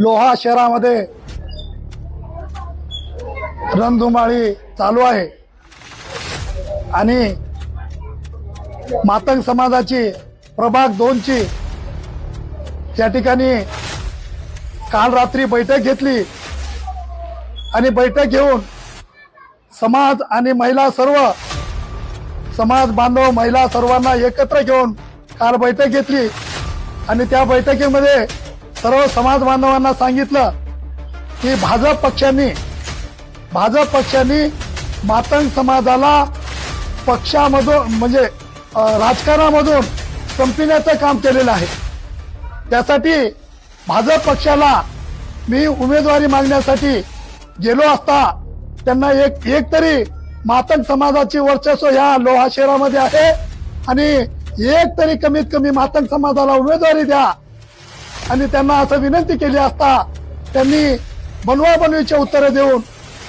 लोहा शहरामध्ये रणधुमाळी चालू आहे. आणि मातंग समाजाची प्रभाग दोनची त्या ठिकाणी काल रात्री बैठक घेतली. आणि बैठक घेऊन समाज आणि महिला सर्व समाज बांधव महिला सर्वांना एकत्र घेऊन काल बैठक घेतली. आणि त्या बैठकीमध्ये सर्व समाज बांधवांना सांगितलं की भाजप पक्षांनी भाजप पक्षांनी मातंग समाजाला पक्षामधून म्हणजे राजकारणामधून संपविण्याचं काम केलेलं आहे. त्यासाठी भाजप पक्षाला मी उमेदवारी मागण्यासाठी गेलो असता त्यांना एक एक तरी मातंग समाजाची वर्चस्व या लोहा शहरामध्ये आहे आणि एक तरी कमीत कमी मातंग समाजाला उमेदवारी द्या आणि त्यांना असं विनंती केली असता त्यांनी बनवा बनवीचे उत्तरे देऊन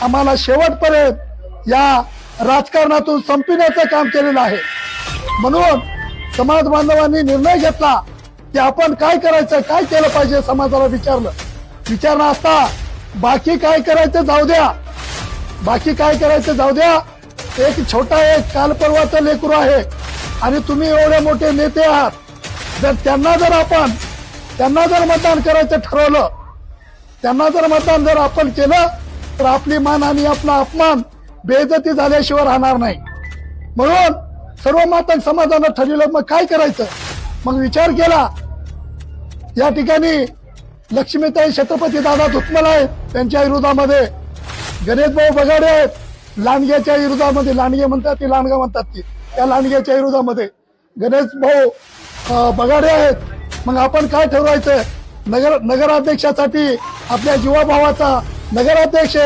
आम्हाला शेवटपर्यंत या राजकारणातून संपविण्याचं काम केलेलं आहे. म्हणून समाज बांधवांनी निर्णय घेतला की आपण काय करायचं काय केलं पाहिजे समाजाला विचारलं. विचारलं असता बाकी काय करायचं जाऊ द्या. बाकी काय करायचं जाऊ द्या. एक छोटा एक काल परवाचं लेकरू आहे आणि तुम्ही एवढे मोठे नेते आहात. जर त्यांना जर आपण त्यांना जर मतदान करायचं ठरवलं त्यांना जर मतदान जर आपण केलं तर आपली मान आणि आपला अपमान बेइज्जती झाल्याशिवाय राहणार नाही. म्हणून सर्व मातंग समाजानं ठरवलं मग काय करायचं? मग विचार केला. या ठिकाणी लक्ष्मीताई छत्रपती दादा धुतमल आहेत त्यांच्या विरोधामध्ये. गणेश भाऊ बगाडे आहेत लांडग्याच्या विरोधामध्ये लांडगे म्हणतात ती लांडगा म्हणतात ती. त्या लांडग्याच्या विरोधामध्ये गणेश भाऊ बगाडे आहेत मग आपण काय ठरवायचं? नगर नगराध्यक्षासाठी आपल्या जीवाभावाचा नगराध्यक्ष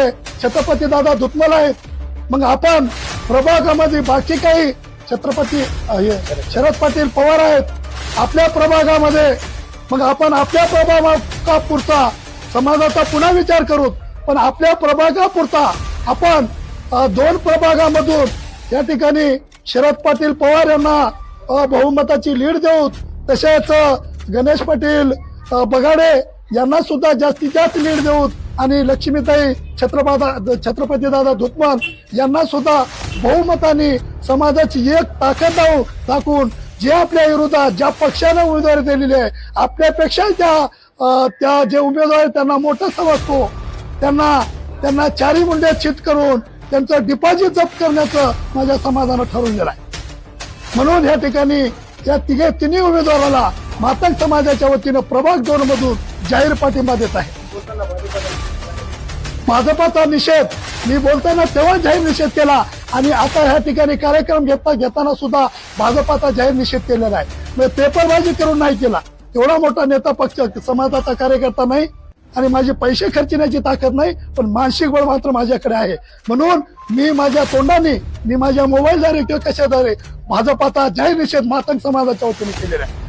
छत्रपती दादा धुतमल आहेत. मग आपण प्रभागामध्ये बाकी काही छत्रपती शरद पाटील पवार आहेत. आपल्या प्रभागामध्ये मग आपण आपल्या प्रभागापुरता समाजाचा पुन्हा विचार करू. पण आपल्या प्रभागापुरता आपण दोन प्रभागामधून या ठिकाणी शरद पाटील पवार यांना बहुमताची लीड देऊ. तसेच गणेश पाटील बगाडे यांना सुद्धा जास्तीत जास्त लीड देऊन आणि लक्ष्मीताई छत्रपती छत्रपती दादा धुतमल यांना सुद्धा बहुमताने समाजाची एक ताकद दाव- दाखवून जे आपल्या विरोधात ज्या पक्षाने उमेदवारी दिलेली आहे आपल्यापेक्षा त्या त्या जे उमेदवार त्यांना मोठा समजतो. त्यांना त्यांना चारी मुंड्या चित करून त्यांचं डिपॉझिट जप्त करण्याचं माझ्या समाजानं ठरवून दिलं आहे. म्हणून या ठिकाणी या तिघे तिन्ही उमेदवाराला मातंग समाजाच्या वतीनं प्रभाग दोन मधून जाहीर पाठिंबा देत आहे. भाजपाचा निषेध मी बोलताना तेव्हा जाहीर निषेध केला. आणि आता ह्या ठिकाणी कार्यक्रम घेता घेताना सुद्धा भाजपाचा जाहीर निषेध केलेला आहे. म्हणजे पेपरबाजी करून नाही केला. एवढा मोठा नेता पक्ष समाजाचा कार्यकर्ता नाही. आणि माझे पैसे खर्चण्याची ताकद नाही पण मानसिक बळ मात्र माझ्याकडे आहे. म्हणून मी माझ्या तोंडाने मी माझ्या मोबाईलद्वारे किंवा कशाद्वारे भाजपाचा जाहीर निषेध मातंग समाजाच्या वतीने केलेला आहे.